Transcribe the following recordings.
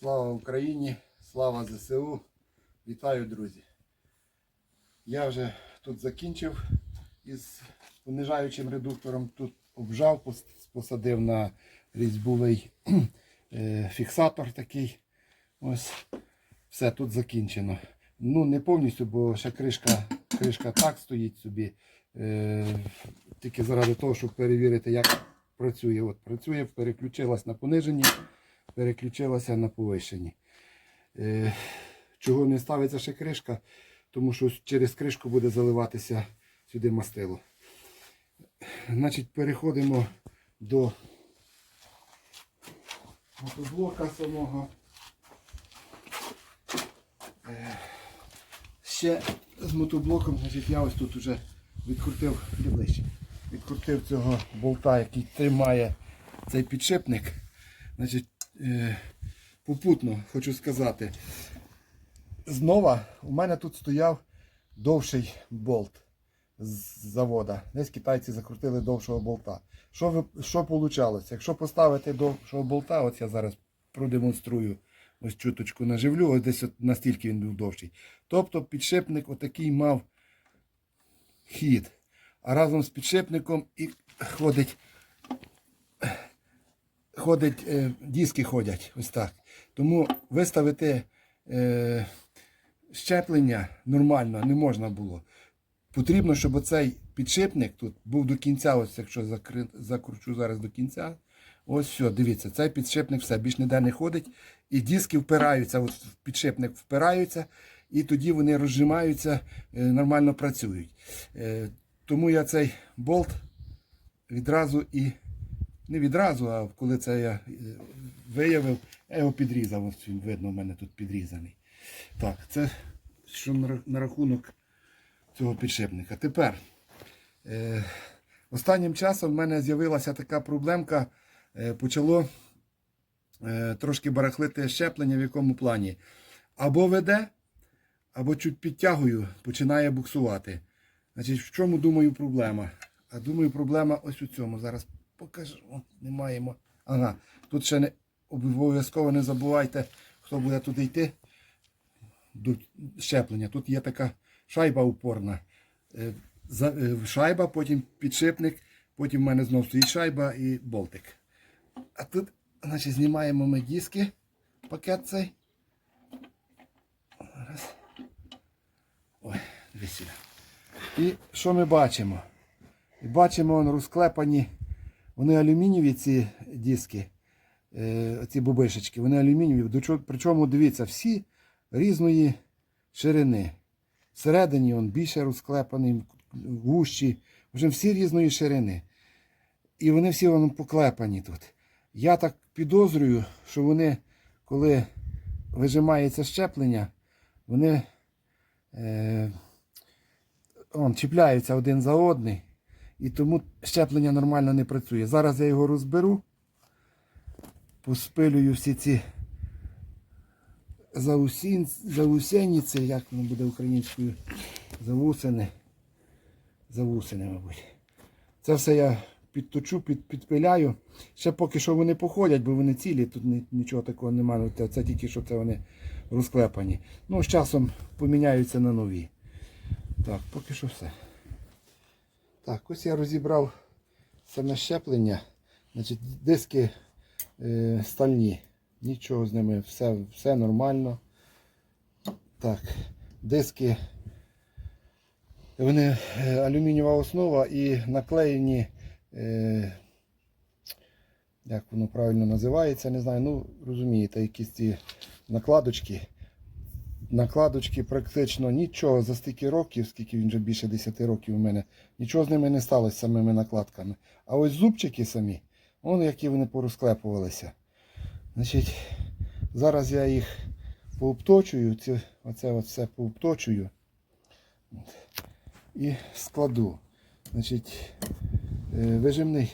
Слава Україні! Слава ЗСУ! Вітаю, друзі! Я вже тут закінчив із понижаючим редуктором. Тут обжав, посадив на різьбовий е, фіксатор такий. Ось. Все тут закінчено. Ну, не повністю, бо ще кришка, кришка так стоїть собі. Е, тільки заради того, щоб перевірити, як працює. От працює, переключилась на пониженні, переключилася на повищенні. Е, чого не ставиться ще кришка? Тому що через кришку буде заливатися сюди мастило. Значить, переходимо до мотоблока самого. Е, Ще з мотоблоком, значить, я ось тут вже відкрутив ближче, відкрутив цього болта, який тримає цей підшипник. Значить, попутно хочу сказати, знову у мене тут стояв довший болт з завода. Десь китайці закрутили довшого болта. Що що вийшло? Якщо поставити довшого болта, от я зараз продемонструю, ось чуточку наживлю, ось десь от настільки він був довший. Тобто підшипник отакий мав хід. А разом з підшипником і ходить, ходить е, диски ходять ось так. Тому виставити е, щеплення нормально не можна було. Потрібно, щоб оцей підшипник тут був до кінця, ось якщо закри... закручу зараз до кінця. Ось все, дивіться, цей підшипник все, більш ніде не ходить. І диски впираються, от в підшипник впираються, і тоді вони розжимаються, е, нормально працюють. Е, Тому я цей болт відразу і не відразу, а коли це я е, виявив, я його підрізав. Ось він видно, у мене тут підрізаний. Так, це що на рахунок цього підшипника. Тепер е, останнім часом в мене з'явилася така проблемка. Е, почало е, трошки барахлити щеплення в якому плані. Або веде, або чуть підтягую, починає буксувати. Значить, в чому думаю проблема? А думаю, проблема ось у цьому. Зараз покажу. О, не маємо. Ага, тут ще не обов'язково не забувайте, хто буде туди йти до щеплення. Тут є така шайба упорна. Е, е, Шайба, потім підшипник, потім в мене знову стоїть шайба і болтик. А тут, значить, знімаємо ми диски, пакет цей. Раз. Ой, дивись сюди. І що ми бачимо? Бачимо вон, розклепані, вони алюмінієві ці диски, е, ці бубишечки, вони алюмінієві. Причому дивіться, всі різної ширини. Всередині він більше розклепаний, вущі, вже всі різної ширини. І вони всі воно поклепані тут. Я так підозрюю, що вони, коли вижимається щеплення, вони е, он, чіпляються один за одний. І тому щеплення нормально не працює. Зараз я його розберу, поспилюю всі ці заусін, як воно буде українською, завусини. Завусини, мабуть. Це все я підточу, під, підпиляю. Ще поки що вони походять, бо вони цілі, тут нічого такого немає. Це, це тільки що це вони розклепані. Ну, з часом поміняються на нові. Так, поки що все. Так, ось я розібрав саме щеплення. Значить, диски е, стальні. Нічого з ними, все, все нормально. Так, диски. Вони е, алюмінієва основа і наклеєні, е, як воно правильно називається, не знаю, ну розумієте, якісь ці накладочки. Накладочки практично нічого за стільки років, скільки він вже більше 10 років у мене, нічого з ними не сталося самими накладками. А ось зубчики самі, вон які вони порозклепувалися. Значить, зараз я їх пообточую, ці, оце от все пообточую і складу. Значить, е, вижимний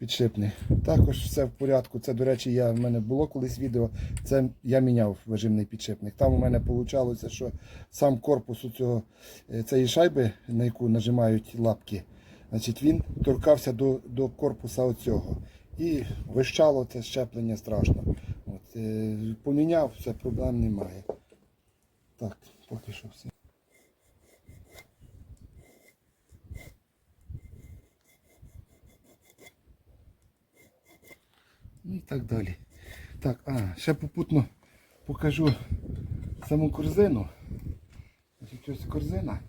підшипник. Також все в порядку. Це, до речі, я, в мене було колись відео. Це я міняв вижимний підшипник. Там у мене вийшло, що сам корпус у цього, е, цієї шайби, на яку нажимають лапки, значить, він торкався до, до корпуса оцього. І вищало це щеплення страшно. От. Е, Поміняв, все, проблем немає. Так, поки що все. І так далі. Так, а, ще попутно покажу саму корзину. Ось корзина.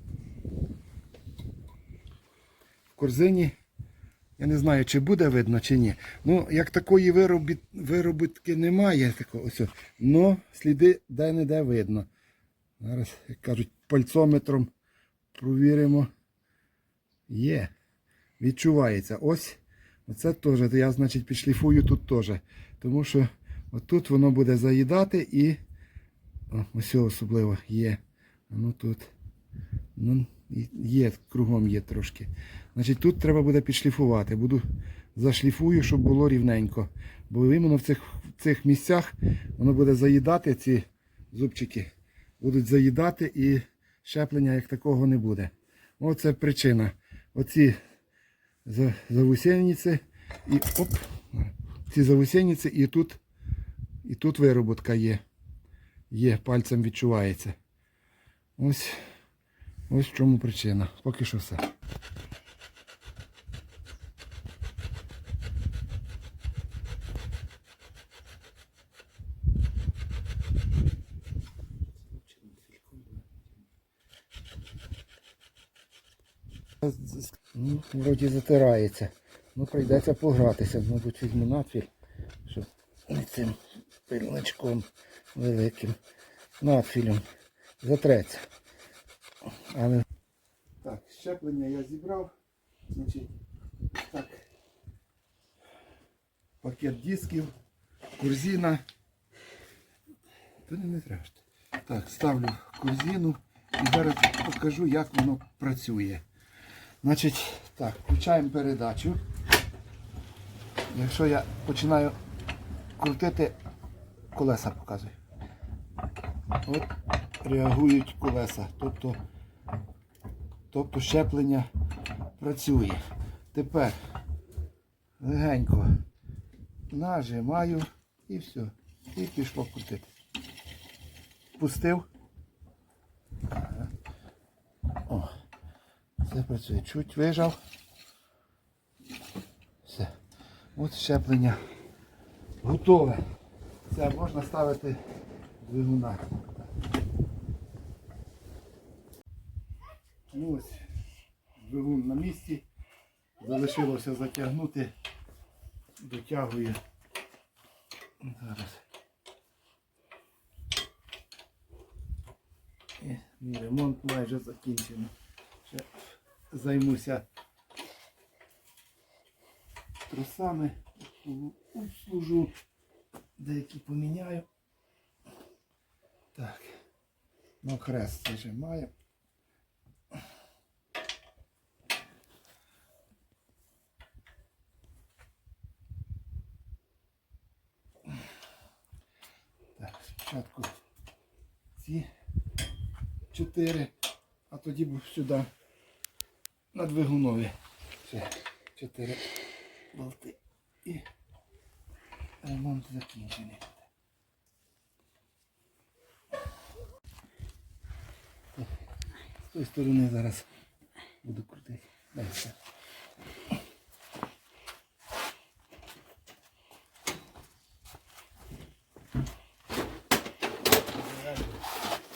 В корзині, я не знаю, чи буде видно, чи ні. Ну, як такої виробіт, виробітки немає, такого, ось, но сліди де-не-де видно. Зараз, як кажуть, пальцометром провіримо. Є. Відчувається. Ось. Оце теж. Я, значить, підшліфую тут теж. Тому що отут воно буде заїдати і. О, ось особливо є. Ну тут. Ну, є, кругом є трошки. Значить, тут треба буде підшліфувати. Буду зашліфую, щоб було рівненько. Бо іменно в цих, в цих місцях воно буде заїдати ці зубчики. Будуть заїдати і щеплення як такого не буде. Оце причина. Оці за- завусениці і оп, ці завусениці і тут, і тут вироботка є. Є, пальцем відчувається. Ось, ось в чому причина. Поки що все. Ну, вроді затирається. Ну, прийдеться погратися. Мабуть, візьму надфіль, щоб цим пильничком великим надфілем затреться. Але... Так, щеплення я зібрав. Значить, так. Пакет дисків, корзина. Та не, треба. Так, ставлю корзину і зараз покажу, як воно працює. Значить, так, включаємо передачу. Якщо я починаю крутити, колеса показую. От реагують колеса. Тобто, тобто щеплення працює. Тепер легенько нажимаю і все. І пішло крутити. Пустив. Ага. О. Все працює. Чуть вижав. Все. От щеплення готове. Все, можна ставити двигуна. Ну ось, двигун на місці. Залишилося затягнути. Дотягую. Зараз. І мій ремонт майже закінчено. Ще займуся тросами, служу, деякі поміняю. Так, ну хрест зажимаю. Так, спочатку ці чотири, а тоді б сюди на двигунові. Все, чотири болти і ремонт закінчений. З тої сторони зараз буду крутити. Все.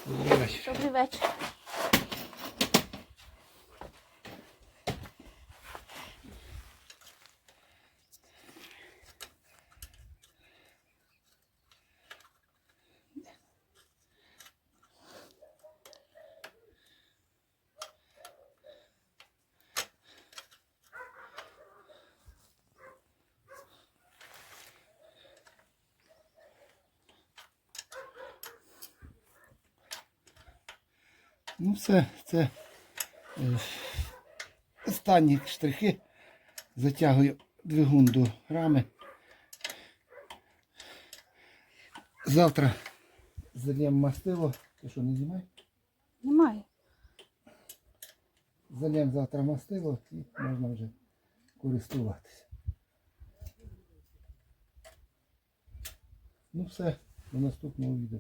Добрий вечір. Ну все, це е, останні штрихи. Затягую двигун до рами. Завтра зальємо мастило. Ти що, не знімай? Немає. Зальємо завтра мастило і можна вже користуватися. Ну все, до наступного відео.